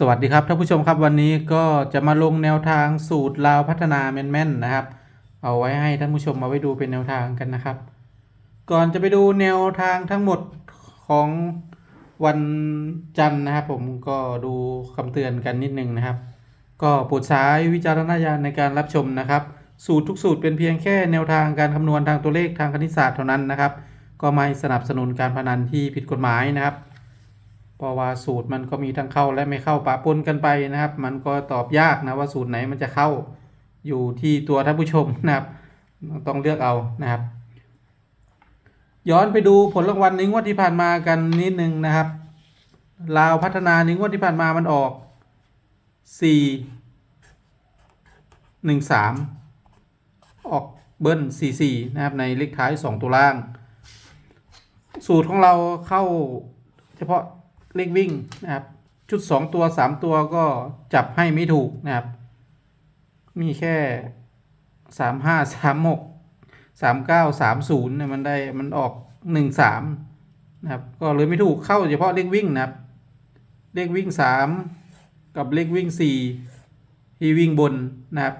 สวัสดีครับท่านผู้ชมครับวันนี้ก็จะมาลงแนวทางสูตรลาวพัฒนาแม่นๆนะครับ เอาไว้ให้ท่านผู้ชมมาไว้ดูเป็นแนวทางกันนะครับ ก่อนจะไปดูแนวทางทั้งหมดของวันจันทร์นะครับ ผมก็ดูคำเตือนกันนิดนึงนะครับ ก็โปรดใช้วิจารณญาณในการรับชมนะครับ สูตรทุกสูตรเป็นเพียงแค่แนวทางการคำนวณทางตัวเลขทางคณิตศาสตร์เท่านั้นนะครับ ก็ไม่สนับสนุนการพนันที่ผิดกฎหมายนะครับ เพราะว่าสูตรมันก็มีทั้งเข้าและไม่เข้าปะปนกันไปนะครับ มันก็ตอบยากนะว่าสูตรไหนมันจะเข้าอยู่ที่ตัวท่านผู้ชมนะครับ ต้องเลือกเอานะครับ ย้อนไปดูผลรางวัลในงวดที่ผ่านมากันนิดนึงนะครับลาวพัฒนาในงวดที่ผ่านมามันออกสี่หนึ่งสามออกเบิ้ลสี่สี่นะครับในเลขท้ายสองตัวล่าง สูตรของเราเข้าเฉพาะ เลขวิ่งนะครับ ชุด 2 ตัว 3 ตัวก็จับให้ไม่ถูกนะครับ มีแค่ 3 5 3 6 3 9 3 0เนี่ยมันได้มันออก 1 3 นะครับ ก็เลยไม่ถูกเข้าเฉพาะเลขวิ่งนะครับ เลขวิ่ง 3 กับเลขวิ่ง 4 ที่วิ่งบนนะครับ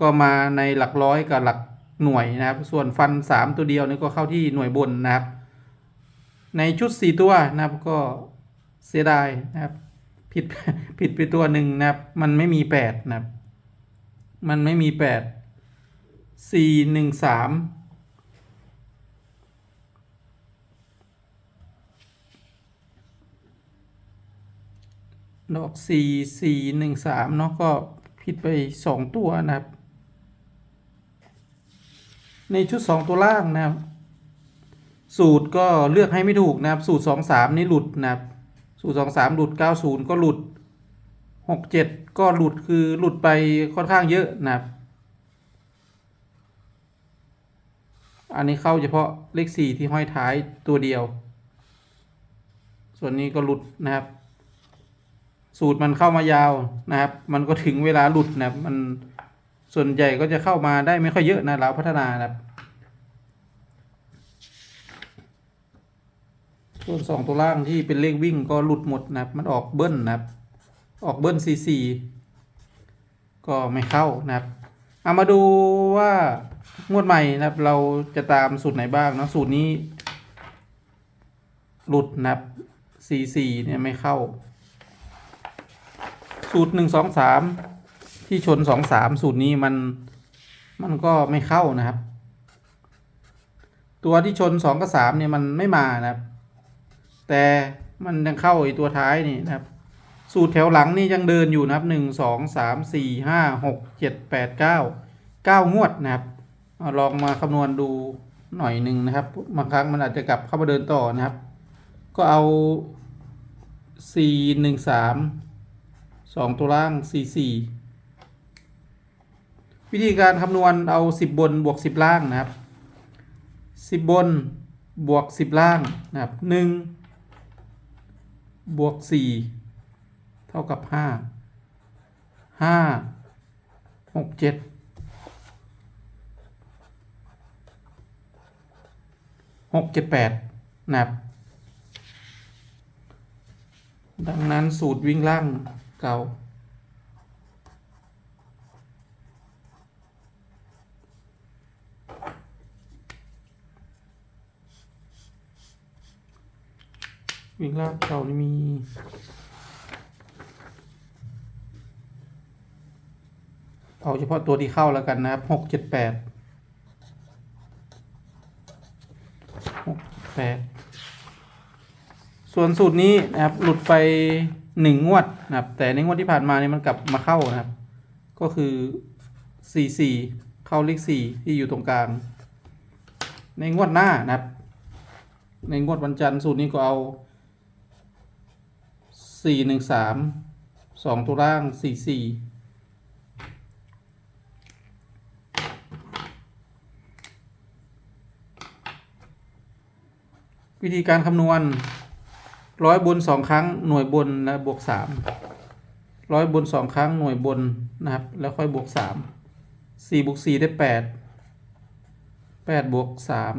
ก็มาในหลักร้อยกับหลักหน่วยนะครับ ส่วนฟัน 3 ตัวเดียวนี่ก็เข้าที่หน่วยบนนะครับ ในชุด 4 ตัวนะครับก็ เสียดายนะครับ ผิดผิดไปตัวหนึ่งนะครับ มันไม่มี8นะครับ มันไม่มี8 4 1 3ดอก4 4 1 3เนาะก็ผิดไป2ตัวนะครับ ในชุด2ตัวล่างนะครับ สูตรก็เลือกให้ไม่ถูกนะครับ สูตรสองสามนี่หลุดนะครับ สูตรสองสามหลุดเก้าศูนย์ก็หลุดหกเจ็ดก็หลุดคือหลุดไปค่อนข้างเยอะนะครับ อันนี้เข้าเฉพาะเลขสี่ที่ห้อยท้ายตัวเดียว ส่วนนี้ก็หลุดนะครับ สูตรมันเข้ามายาวนะครับ มันก็ถึงเวลาหลุดนะครับ มันส่วนใหญ่ก็จะเข้ามาได้ไม่ค่อยเยอะนะเราพัฒนานะครับ ส่วนสองตัวล่างที่เป็นเลขวิ่งก็หลุดหมดนะครับ มันออกเบิ้ลนะครับ ออกเบิ้ลซีซีก็ไม่เข้านะครับ เอามาดูว่างวดใหม่นะครับ เราจะตามสูตรไหนบ้างนะสูตรนี้ หลุดนะครับซีซีเนี่ยไม่เข้า สูตรหนึ่งสองสามที่ชนสองสามสูตรนี้มันมันก็ไม่เข้านะครับ ตัวที่ชนสองกับสามเนี่ยมันไม่มานะครับ แต่มันยังเข้าไอตัวท้ายนี่นะครับ สูตรแถวหลังนี่ยังเดินอยู่นะครับหนึ่งสองสามสี่ห้าหกเจ็ดแปดเก้าเก้างวดนะครับลองมาคำนวณดูหน่อยหนึ่งนะครับบางครั้งมันอาจจะกลับเข้ามาเดินต่อนะครับ ก็เอาสี่หนึ่งสามสองตัวล่างสี่สี่วิธีการคำนวณเอาสิบบนบวกสิบล่างนะครับสิบบนบวกสิบล่างนะครับหนึ่ง บวกสี่เท่ากับห้าห้าหกเจ็ดหกเจ็ดแปดนะครับดังนั้นสูตรวิ่งล่างเก่า วิ่งลางเก่านี่มีเอาเฉพาะตัวที่เข้าแล้วกันนะครับหกเจ็ดแปดหกแปดส่วนสูตรนี้นะครับหลุดไปหนึ่งงวดนะครับ แต่ในงวดที่ผ่านมาเนี่ยมันกลับมาเข้านะครับ ก็คือสี่สี่เข้าเลขสี่ที่อยู่ตรงกลาง ในงวดหน้านะครับ ในงวดวันจันทร์สูตรนี้ก็เอา สี่หนึ่งสามสองตัวล่างสี่สี่วิธีการคำนวณร้อยบนสองครั้งหน่วยบนและบวกสามร้อยบนสองครั้งหน่วยบนนะครับ แล้วค่อยบวกสามสี่บวกสี่ได้แปดแปดบวกสาม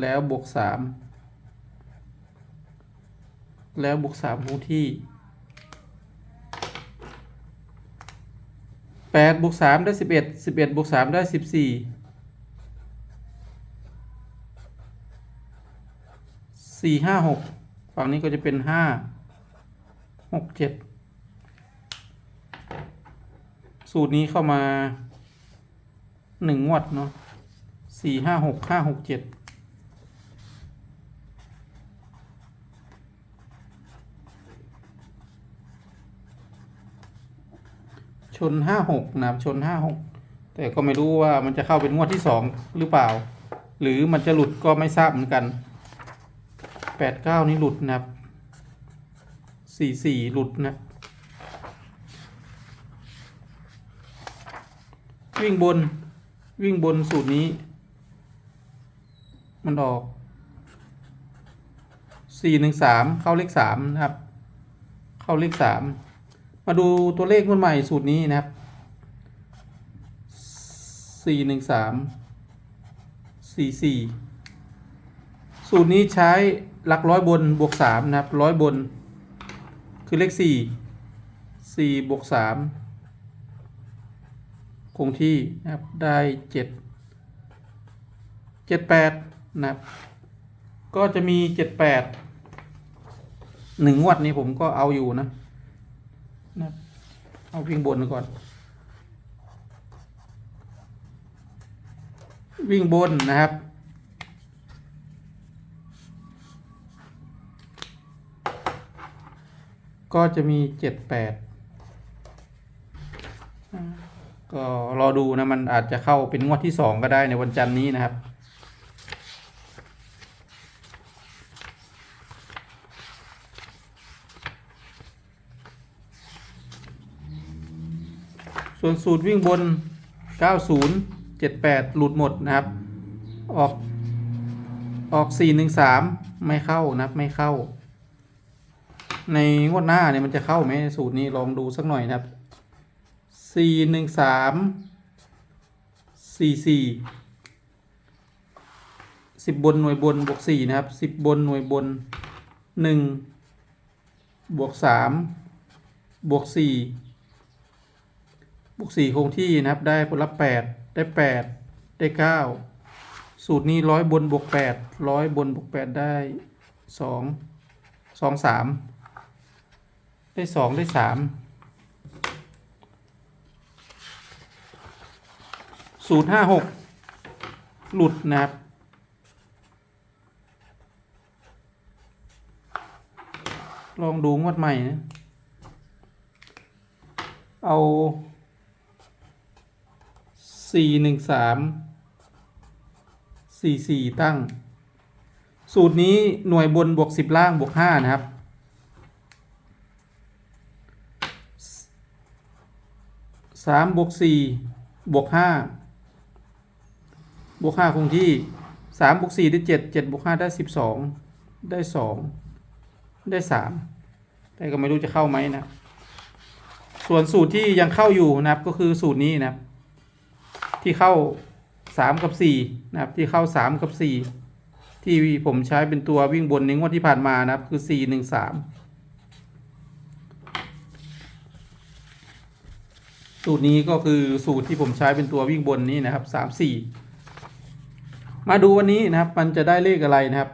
แล้วบวกสาม แล้วบวกสามคงที่แปดบวกสามได้สิบเอ็ดสิบเอ็ดบวกสามได้สิบสี่สี่ห้าหกฝั่งนี้ก็จะเป็นห้าหกเจ็ดสูตรนี้เข้ามาหนึ่งงวดเนาะสี่ห้าหกห้าหกเจ็ด ชนห้าหกนะครับชนห้าหกแต่ก็ไม่รู้ว่ามันจะเข้าเป็นงวดที่สองหรือเปล่า หรือมันจะหลุดก็ไม่ทราบเหมือนกันแปดเก้านี่หลุดนะครับสี่สี่หลุดนะ วิ่งบนวิ่งบนสูตรนี้ มันออกสี่หนึ่งสามเข้าเลขสามนะครับ เข้าเลขสาม มาดูตัวเลขงวดใหม่สูตรนี้นะครับสี่หนึ่งสามสี่สี่สูตรนี้ใช้หลักร้อยบนบวกสามนะครับร้อยบน คือเลขสี่สี่บวกสามคงที่นะครับได้เจ็ดเจ็ดแปดนะครับ ก็จะมีเจ็ดแปดหนึ่งงวดนี้ผมก็เอาอยู่นะ เอาวิ่งบนก่อน วิ่งบนนะครับ ก็จะมีเจ็ดแปดก็รอดูนะ มันอาจจะเข้าเป็นงวดที่สองก็ได้ในวันจันทร์นี้นะครับ ส่วนสูตรวิ่งบน 90 78 หลุดหมดนะครับ ออกออก 413 ไม่เข้านะครับไม่เข้า ในงวดหน้าเนี่ยมันจะเข้าไหมสูตรนี้ลองดูสักหน่อยนะครับสี่หนึ่งสามสี่สี่สิบบนหน่วยบนบวกสี่นะครับสิบบนหน่วยบนหนึ่งบวกสามบวกสี่ บวกสี่คงที่นะครับ ได้ผลลัพธ์แปดได้แปดได้เก้าสูตรนี้ร้อยบนบวกแปดร้อยบนบวกแปดได้สองสองสามได้สองได้สามศูนย์ห้าหกหลุดนะครับลองดูงวดใหม่นะ เอา สี่หนึ่งสามสี่สี่ตั้ง สูตรนี้หน่วยบนบวกสิบล่างบวกห้านะครับสามบวกสี่บวกห้าบวกห้าคงที่สามบวกสี่ได้เจ็ดเจ็ดบวกห้าได้สิบสองได้สองได้สามแต่ก็ไม่รู้จะเข้าไหมนะ ส่วนสูตรที่ยังเข้าอยู่นะครับก็คือสูตรนี้นะครับ ที่เข้าสามกับสี่นะครับที่เข้าสามกับสี่ที่ผมใช้เป็นตัววิ่งบนในงวดที่ผ่านมานะครับคือสี่หนึ่งสามสูตรนี้ก็คือสูตรที่ผมใช้เป็นตัววิ่งบนนี้นะครับสามสี่มาดูวันนี้นะครับมันจะได้เลขอะไรนะครับ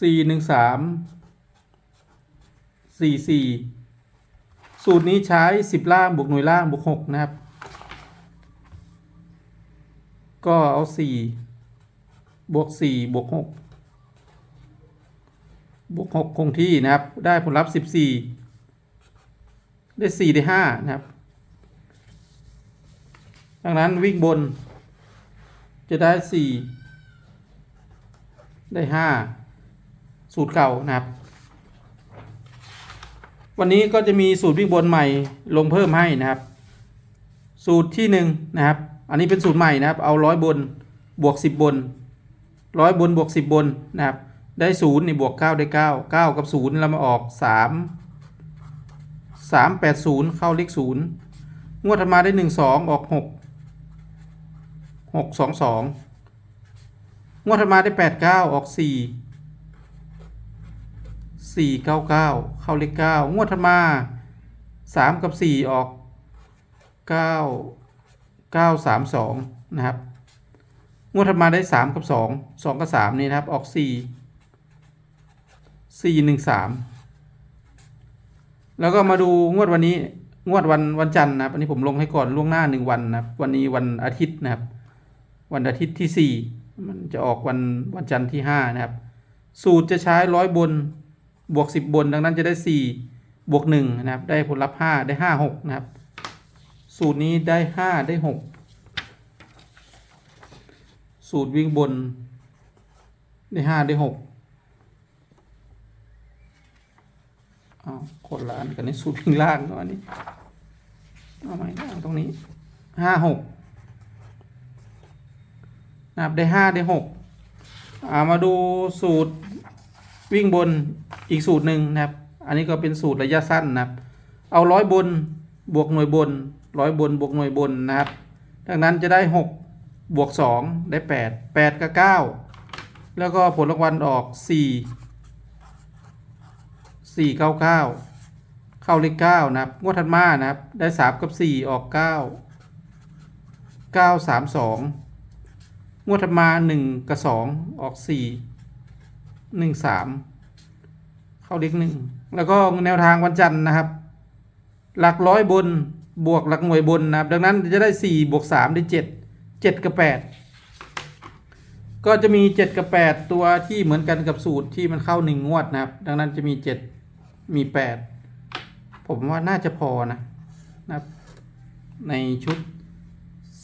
สี่หนึ่งสามสี่สี่สูตรนี้ใช้สิบล่างบวกหน่วยล่างบวกหกนะครับ ก็เอาสี่บวกสี่บวกหกบวกหกคงที่นะครับ ได้ผลลัพธ์สิบสี่ได้สี่ได้ห้านะครับ ดังนั้นวิ่งบน จะได้สี่ได้ห้าสูตรเก่านะครับ วันนี้ก็จะมีสูตรวิ่งบนใหม่ลงเพิ่มให้นะครับ สูตรที่หนึ่งนะครับ อันนี้เป็นสูตรใหม่นะครับ เอาร้อยบนบวกสิบบนร้อยบนบวกสิบบนนะครับ ได้ศูนย์นี่บวกเก้าได้เก้าเก้ากับศูนย์เรามาออกสามสามแปดศูนย์เข้าเลขศูนย์งวดถัดมาได้หนึ่งสองออกหกหกสองสองงวดถัดมาได้แปดเก้าออกสี่สี่เก้าเก้าเข้าเลขเก้างวดถัดมาสามกับสี่ออกเก้า เก้าสามสองนะครับ งวดถัดมาได้สามกับสองสองกับสามนี่นะครับ ออกสี่สี่หนึ่งสามแล้วก็มาดูงวดวันนี้ งวดวันวันจันทร์นะครับ อันนี้ผมลงให้ก่อนล่วงหน้าหนึ่งวันนะครับ วันนี้วันอาทิตย์นะครับ วันอาทิตย์ที่สี่มันจะออกวันวันจันทร์ที่ห้านะครับ สูตรจะใช้ร้อยบน บวกสิบบน ดังนั้นจะได้สี่บวกหนึ่งนะครับ ได้ผลลัพธ์ห้าได้ห้าหกนะครับ สูตรนี้ได้ห้าได้หกสูตรวิ่งบน ได้ห้าได้หกเอาคนละอันกันในสูตรวิ่งล่างเนาะอันนี้เอาใหม่เอาตรงนี้ห้าหกนะครับได้ห้าได้หกอ่ามาดูสูตรวิ่งบนอีกสูตรหนึ่งนะครับ อันนี้ก็เป็นสูตรระยะสั้นนะครับ เอาร้อยบนบวกหน่วยบน ร้อยบนบวกหน่วยบนนะครับ ดังนั้นจะได้หกบวกสองได้แปดแปดกับเก้าแล้วก็ผลรางวัลออกสี่สี่เก้าเก้าเข้าเลขเก้านะครับ งวดถัดมานะครับ ได้สามกับสี่ออกเก้าเก้าสามสองงวดถัดมาหนึ่งกับสองออกสี่หนึ่งสามเข้าเลขหนึ่งแล้วก็แนวทางวันจันทร์นะครับ หลักร้อยบน บวกหลักหน่วยบนนะครับ ดังนั้นจะได้สี่บวกสามได้เจ็ดเจ็ดกับแปดก็จะมีเจ็ดกับแปดตัวที่เหมือนกันกับสูตรที่มันเข้าหนึ่งงวดนะครับ ดังนั้นจะมีเจ็ดมีแปดผมว่าน่าจะพอนะนะครับ ในชุด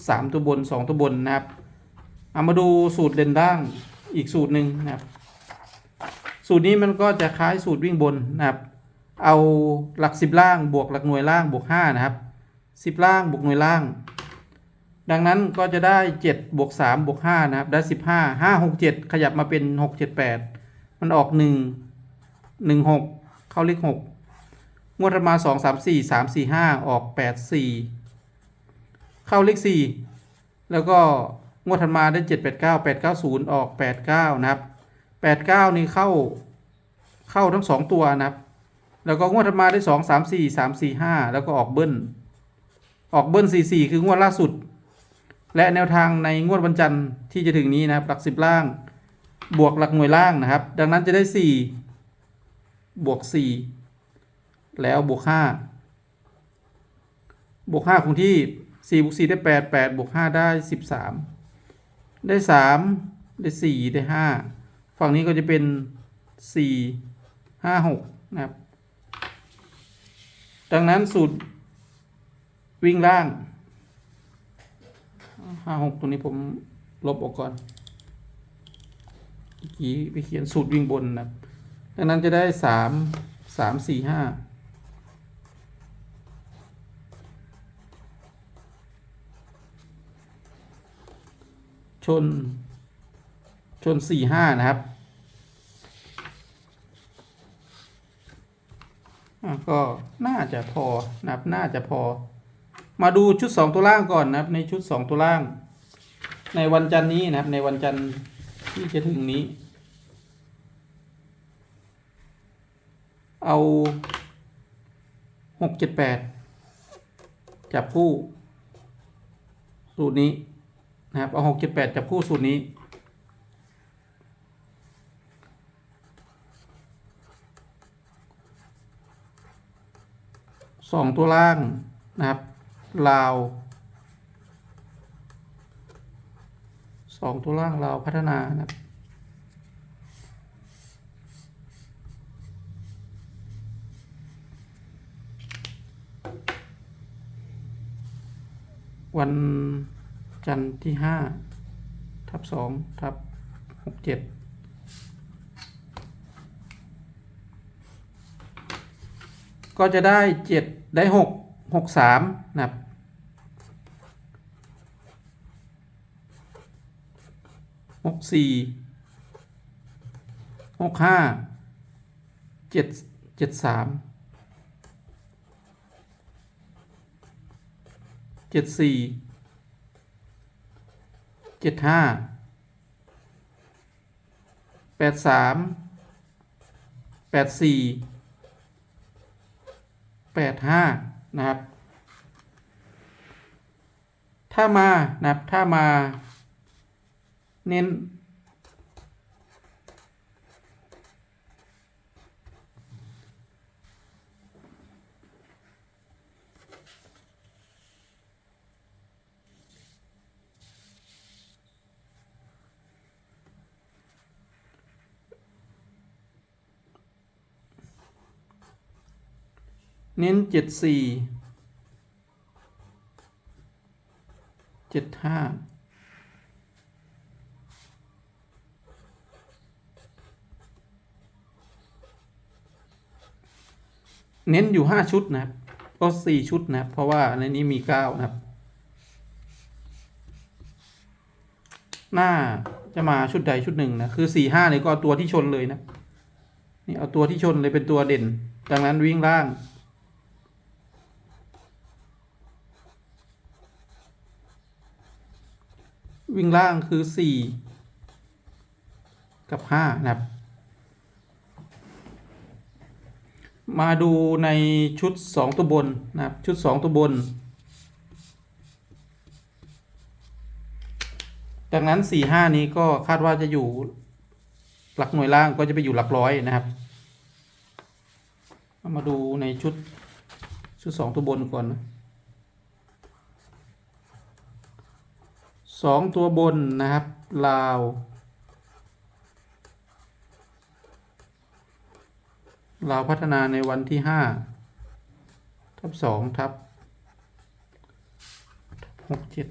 สามตัวบนสองตัวบนนะครับ เอามาดูสูตรเด่นล่างอีกสูตรหนึ่งนะครับ สูตรนี้มันก็จะคล้ายสูตรวิ่งบนนะครับเอาหลักสิบล่างบวกหลักหน่วยล่างบวกห้านะครับ สิบล่างบวกหน่วยล่าง ดังนั้นก็จะได้เจ็ดบวกสามบวกห้านะครับ ได้สิบห้าห้าหกเจ็ดขยับมาเป็นหกเจ็ดแปดมันออกหนึ่งหนึ่งหกเข้าเลขหกงวดมาสองสามสี่สามสี่ห้าออกแปดสี่เข้าเลขสี่แล้วก็งวดถัดมาได้เจ็ดแปดเก้าแปดเก้าศูนย์ออกแปดเก้านะครับแปดเก้านี่เข้าเข้าทั้งสองตัวนะครับ แล้วก็งวดถัดมาได้สองสามสี่สามสี่ห้าแล้วก็ออกเบิ้ล ออกเบิ้ลสี่สี่คืองวดล่าสุด และแนวทางในงวดวันจันทร์ที่จะถึงนี้นะครับ หลักสิบล่าง บวกหลักหน่วยล่างนะครับ ดังนั้นจะได้สี่บวกสี่แล้วบวกห้าบวกห้าคงที่สี่บวกสี่ได้แปดแปดบวกห้าได้สิบสามได้สามได้สี่ได้ห้าฝั่งนี้ก็จะเป็นสี่ห้าหกนะครับ ดังนั้นสูตร วิ่งล่างห้าหกตัวนี้ผมลบออกก่อนเมื่อกี้ไปเขียนสูตรวิ่งบนนะดังนั้นจะได้สามสามสี่ห้าชน ชนสี่ห้านะครับก็น่าจะพอนะครับน่าจะพอ มาดูชุดสองตัวล่างก่อนนะครับ ในชุดสองตัวล่าง ในวันจันทร์นี้นะครับ ในวันจันทร์ที่จะถึงนี้ เอาหกเจ็ดแปดจับคู่ สูตรนี้นะครับ เอาหกเจ็ดแปดจับคู่สูตรนี้สองตัวล่างนะครับ ลาวสองตัวล่างลาวพัฒนานะครับวันจันทร์ที่ห้าทับสองทับหกเจ็ดก็จะได้เจ็ดได้หก หกสามนะครับหกสี่หกห้าเจ็ดเจ็ดสามเจ็ดสี่เจ็ดห้าแปดสามแปดสี่แปดห้า นะครับ ถ้ามานะครับถ้ามา เน้น เน้นเจ็ดสี่เจ็ดห้าเน้นอยู่ห้าชุดนะครับก็สี่ชุดนะครับเพราะว่าในนี้มีเก้านะครับ หน้าจะมาชุดใดชุดหนึ่งนะ คือสี่ห้าเนี่ยก็เอาตัวที่ชนเลยนะ นี่เอาตัวที่ชนเลยเป็นตัวเด่น ดังนั้นวิ่งล่าง วิ่งล่างคือสี่กับห้านะครับ มาดูในชุดสองตัวบนนะครับ ชุดสองตัวบนดังนั้นสี่ห้านี้ก็คาดว่าจะอยู่หลักหน่วยล่างก็จะไปอยู่หลักร้อยนะครับ มาดูในชุดชุดสองตัวบนก่อนนะ สองตัวบนนะครับ ลาว ลาวพัฒนาในวันที่ห้าทับสองทับหกเจ็ด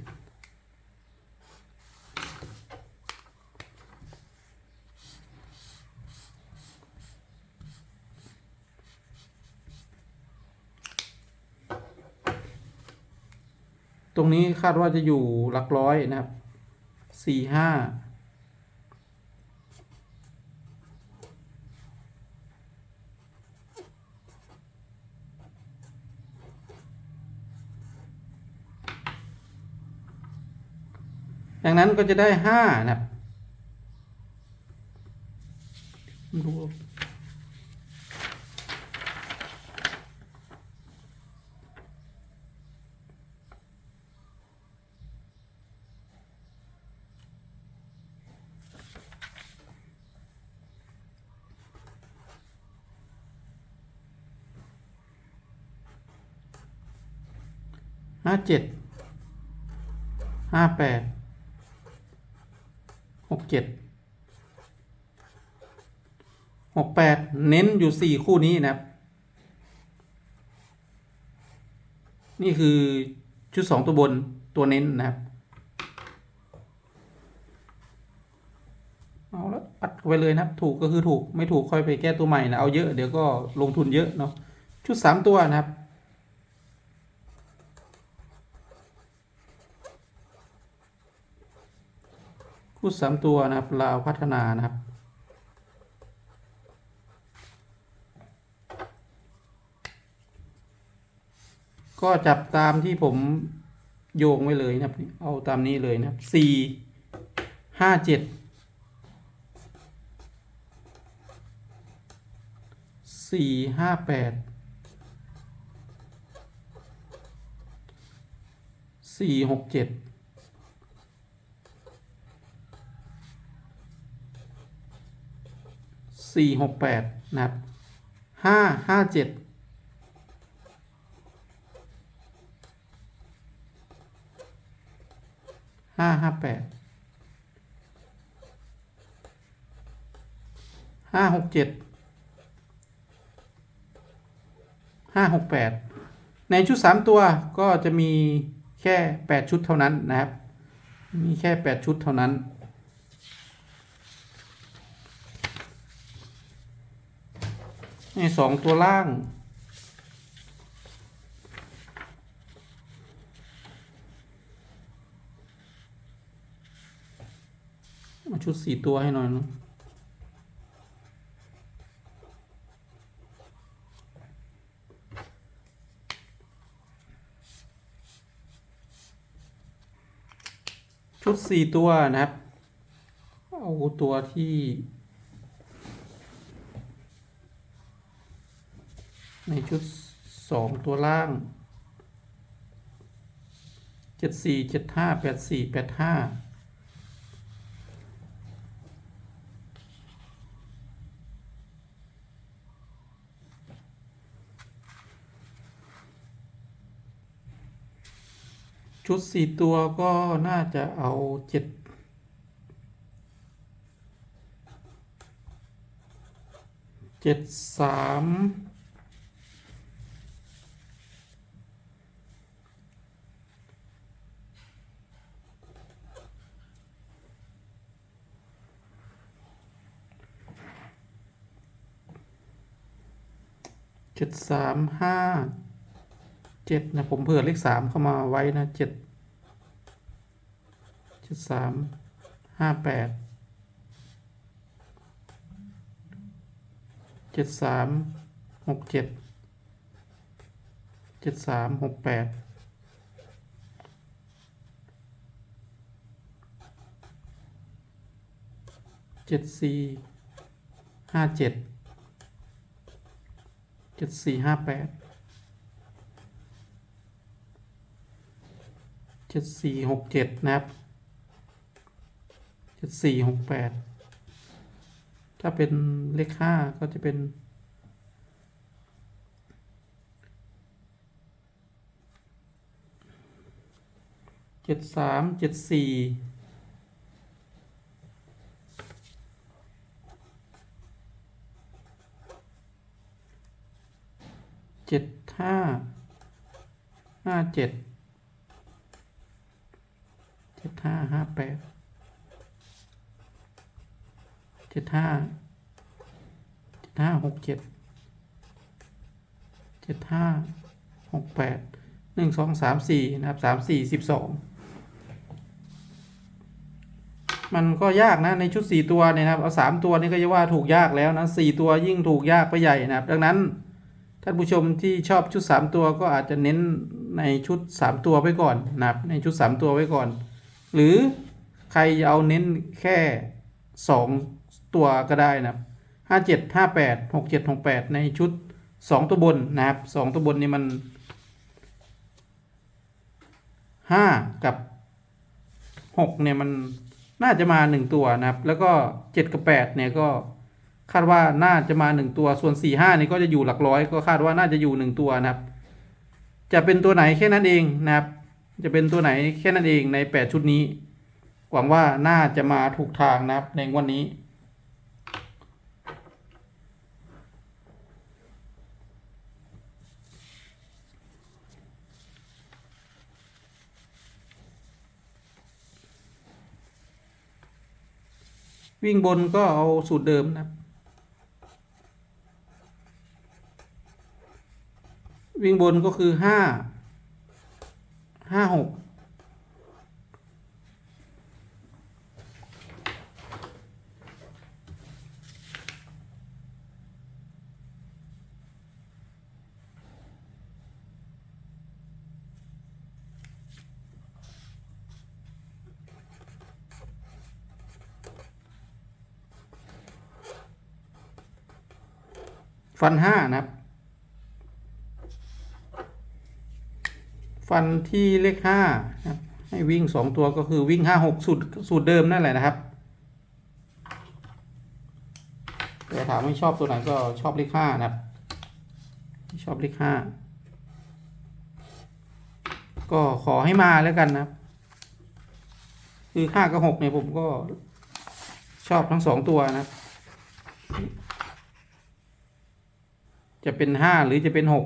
ตรงนี้คาดว่าจะอยู่หลักร้อยนะครับสี่ห้าดังนั้นก็จะได้ห้านะครับดู ห้าเจ็ดห้าแปดหกเจ็ดหกแปดเน้นอยู่สี่คู่นี้นะครับ นี่คือชุดสองตัวบนตัวเน้นนะครับ เอาแล้วอัดไว้เลยนะครับ ถูกก็คือถูกไม่ถูกค่อยไปแก้ตัวใหม่นะ เอาเยอะเดี๋ยวก็ลงทุนเยอะเนาะชุดสามตัวนะครับ ชุดสามตัวนะครับลาวพัฒนานะครับ ก็จับตามที่ผมโยงไว้เลยนะครับ เอาตามนี้เลยนะครับสี่ห้าเจ็ดสี่ห้าแปดสี่หกเจ็ด สี่หกแปดนะครับห้าห้าเจ็ดห้าห้าแปดห้าหกเจ็ดห้าหกแปดในชุดสามตัวก็จะมีแค่แปดชุดเท่านั้นนะครับ มีแค่แปดชุดเท่านั้น นสองตัวล่าง มาชุดสี่ตัวให้หน่อยนะชุดสี่ตัวนะครับ เอาตัวที่ ในชุดสองตัวล่างเจ็ดสี่เจ็ดห้าแปดสี่แปดห้าชุดสี่ตัวก็น่าจะเอาเจ็ดเจ็ดสาม เจ็ดสามห้าเจ็ดนะผมเผื่อเลขสามเข้ามาไว้นะเจ็ดเจ็ดสามห้าแปดเจ็ดสามหกเจ็ดเจ็ดสามหกแปดเจ็ดสี่ห้าเจ็ด เจ็ดสี่ห้าแปดเจ็ดสี่หกเจ็ดนะครับเจ็ดสี่หกแปดถ้าเป็นเลขห้าก็จะเป็นเจ็ดสามเจ็ดสี่ เจ็ดห้าห้าเจ็ดเจ็ดห้าห้าแปดเจ็ดห้าเจ็ดห้าหกเจ็ดเจ็ดห้าหกแปดหนึ่งสองสามสี่นะครับสามสี่สิบสองมันก็ยากนะในชุดสี่ตัวเนี่ยนะครับ เอาสามตัวนี่ก็จะว่าถูกยากแล้วนะสี่ตัวยิ่งถูกยากไปใหญ่นะครับ ดังนั้นานผู้ชมที่ชอบชุด 3 ตัวก็อาจจะเน้นในชุด 3 ตัวไว้ก่อนนะครับในชุด 3 ตัวไว้ก่อน หรือใครจะเอาเน้นแค่ 2 ตัวก็ได้นะครับห้าเจ็ดห้าแปดหกเจ็ดหกแปดในชุด 2 ตัวบนนะครับสองตัวบนนี่มัน 5 กับ 6 เนี่ยมันน่าจะมา 1 ตัวนะครับ แล้วก็ 7 กับ 8 เนี่ยก็ คาดว่าน่าจะมาหนึ่งตัวส่วนสี่ห้านี่ก็จะอยู่หลักร้อย ก็คาดว่าน่าจะอยู่หนึ่งตัวนะครับ จะเป็นตัวไหนแค่นั้นเองนะครับ จะเป็นตัวไหนแค่นั้นเองในแปดชุดนี้หวังว่าน่าจะมาถูกทางนะครับในวันนี้ วิ่งบนก็เอาสูตรเดิมนะครับ วิ่งบนก็คือห้าห้าหกฟันห้านะครับ ฟันที่เลขห้านะครับให้วิ่งสองตัวก็คือวิ่งห้าหกสูตรสูตรเดิมนั่นแหละนะครับแต่ถามไม่ชอบตัวไหนก็ชอบเลขห้านะครับ ชอบเลขห้าก็ขอให้มาแล้วกันนะครับคือห้ากับหกเนี่ยผมก็ชอบทั้งสองตัวนะ จะเป็นห้าหรือจะเป็นหก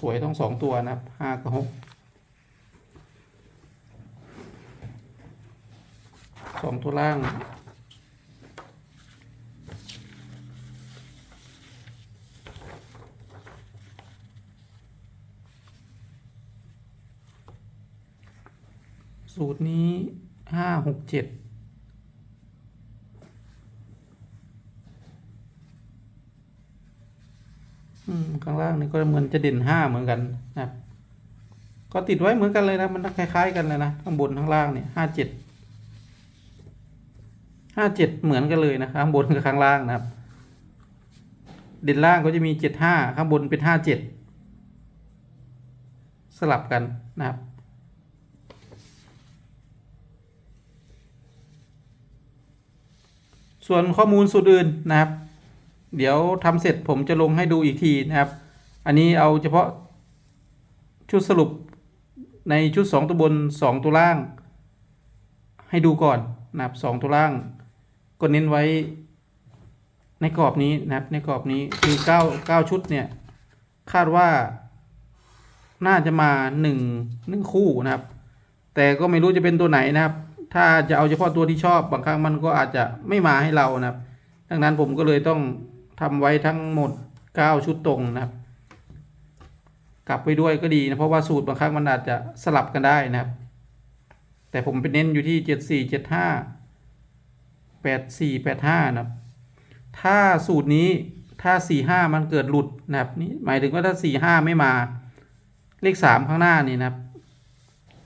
สวยทั้งสองตัวนะครับห้ากับหกสองตัวล่างสูตรนี้ห้าหกเจ็ด อืม ข้างล่างนี่ก็เหมือนจะเด่นห้าเหมือนกันนะครับก็ติดไว้เหมือนกันเลยนะ มันคล้ายๆกันเลยนะข้างบนข้างล่างเนี่ยห้าเจ็ดห้าเจ็ดเหมือนกันเลยนะข้างบนกับข้างล่างนะครับ เด่นล่างก็จะมีเจ็ดห้าข้างบนเป็นห้าเจ็ดสลับกันนะครับส่วนข้อมูลสูตรอื่นนะครับ เดี๋ยวทำเสร็จผมจะลงให้ดูอีกทีนะครับ อันนี้เอาเฉพาะชุดสรุปในชุด 2 ตัวบน 2 ตัวล่าง ให้ดูก่อนนะครับ2ตัวล่างก็เน้นไว้ในกรอบนี้นะครับในกรอบนี้คือ9 9ชุดเนี่ยคาดว่าน่าจะมา1 1คู่นะครับ แต่ก็ไม่รู้จะเป็นตัวไหนนะครับ ถ้าจะเอาเฉพาะตัวที่ชอบบางครั้งมันก็อาจจะไม่มาให้เรานะครับ ดังนั้นผมก็เลยต้อง ทำไว้ทั้งหมด 9 ชุดตรงนะครับ กลับไปด้วยก็ดีนะ เพราะว่าสูตรบางครั้งมันอาจจะสลับกันได้นะครับ แต่ผมไปเน้นอยู่ที่ 74 75 84 85 นะครับ ถ้าสูตรนี้ถ้า 45 มันเกิดหลุดนะครับนี่หมายถึงว่าถ้า 45 ไม่มา เลข 3 ข้างหน้านี่นะครับ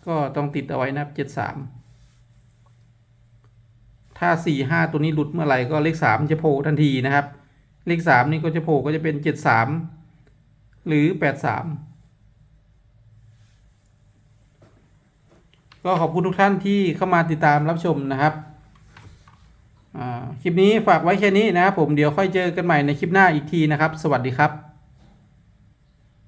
ก็ต้องติดเอาไว้นะครับ 73ถ้า 45 ตัวนี้หลุดเมื่อไหร่ก็เลข 3 จะโผล่ทันทีนะครับ เลขสามนี่ก็จะโผล่ก็จะเป็นเจ็ดสามหรือแปดสามก็ขอบคุณทุกท่านที่เข้ามาติดตามรับชมนะครับคลิปนี้ฝากไว้แค่นี้นะครับผมเดี๋ยวค่อยเจอกันใหม่ในคลิปหน้าอีกทีนะครับ สวัสดีครับ